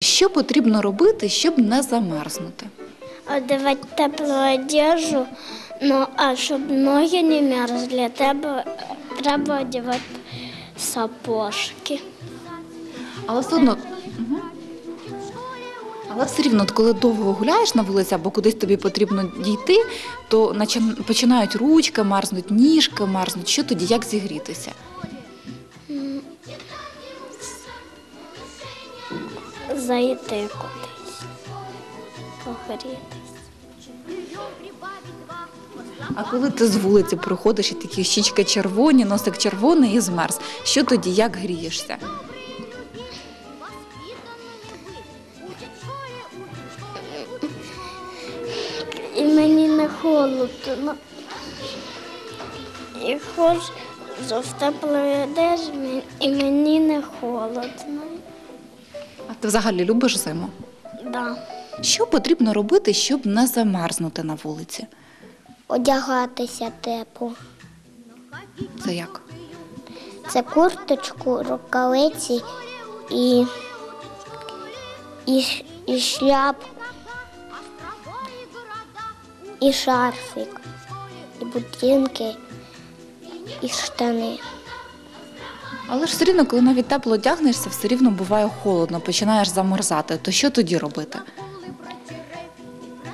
Що потрібно робити, щоб не замерзнути? Одевать теплу одежу, ну а щоб ноги не мерзли, треба, треба одягати сапожки. Але все одно. Але все рівно, от коли довго гуляєш на вулиці або кудись тобі потрібно дійти, то починають ручки мерзнуть, ніжки мерзнуть. Що тоді, як зігрітися? Зайти кудись, погрітись. А коли ти з вулиці проходиш і такі щічки червоні, носик червоний і змерз, що тоді, як грієшся? І мені не холодно. І ходжу в теплої одежі, і мені не холодно. А ти взагалі любиш зиму? Да. Що потрібно робити, щоб не замерзнути на вулиці? Одягатися тепло. Це як? Це курточку, рукавиці і, і, і шляпку, і шарфик, і ботинки, і штани. Але ж все рівно, коли навіть тепло одягнешся, все рівно буває холодно, починаєш замерзати. То що тоді робити?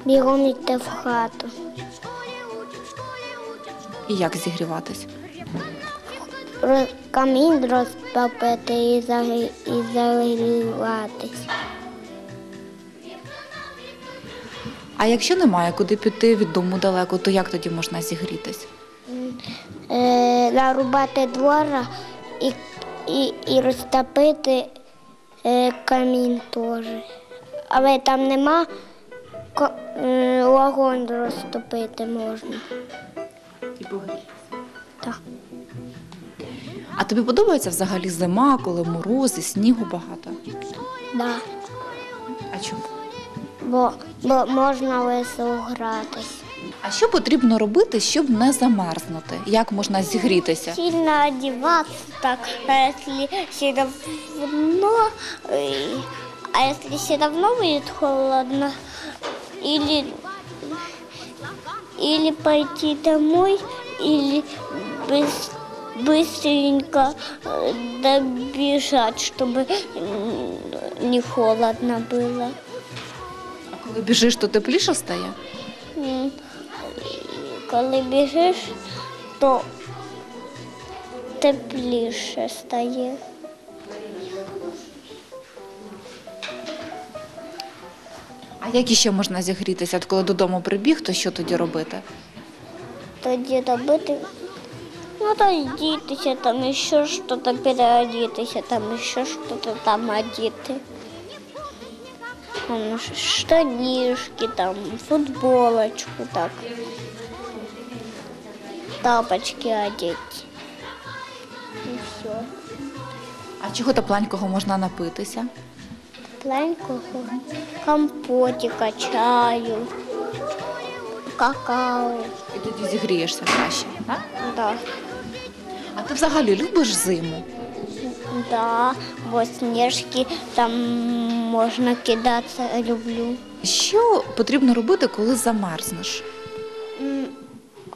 Бігом йти в хату. І як зігріватись? Ро- Камінь розтопити і, загрі- і загріватись. А якщо немає куди піти від дому далеко, то як тоді можна зігрітись? Е, нарубати двора і, і, і розтопити е, камінь теж. Але там нема е, вогонь розтопити можна. І погрітися. Так. А тобі подобається взагалі зима, коли мороз і снігу багато? Да. А чому? Бо, бо можна весело гратись. А що потрібно робити, щоб не замерзнути? Як можна зігрітися? Сильно одеваться так, а если все равно, э, а если все равно будет холодно, или, или пойти домой, или быс- быстренько э, добежать, чтобы м, не холодно было. А коли біжиш, то тепліше стає? М, Коли біжиш, то тепліше стає. А як іще можна зігрітися? От коли додому прибіг, то що тоді робити? Тоді робити. Ну, то одітися, там ще щось переодітися, там ще щось там одіти. Штанишки, там футболочку, так. Тапочки одеть. І все. А чого тепленького можна напитися? Тепленького компотика, чаю, какао. І тоді зігрієшся краще, так? Да. А ти взагалі любиш зиму? Да, бо сніжки там можна кидатися, люблю. Що потрібно робити, коли замерзнеш?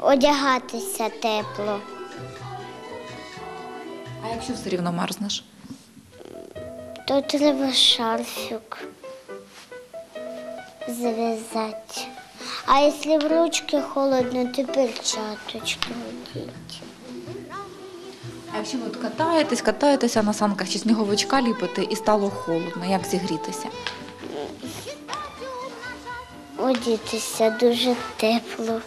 Одягатися тепло. А якщо все рівно мерзнеш? То треба шарфик зав'язати. А якщо в ручки холодно, то перчаточки одіть. А якщо ви от катаєтесь, катаєтеся на санках чи сніговичка ліпите і стало холодно, як зігрітися? Одітися дуже тепло.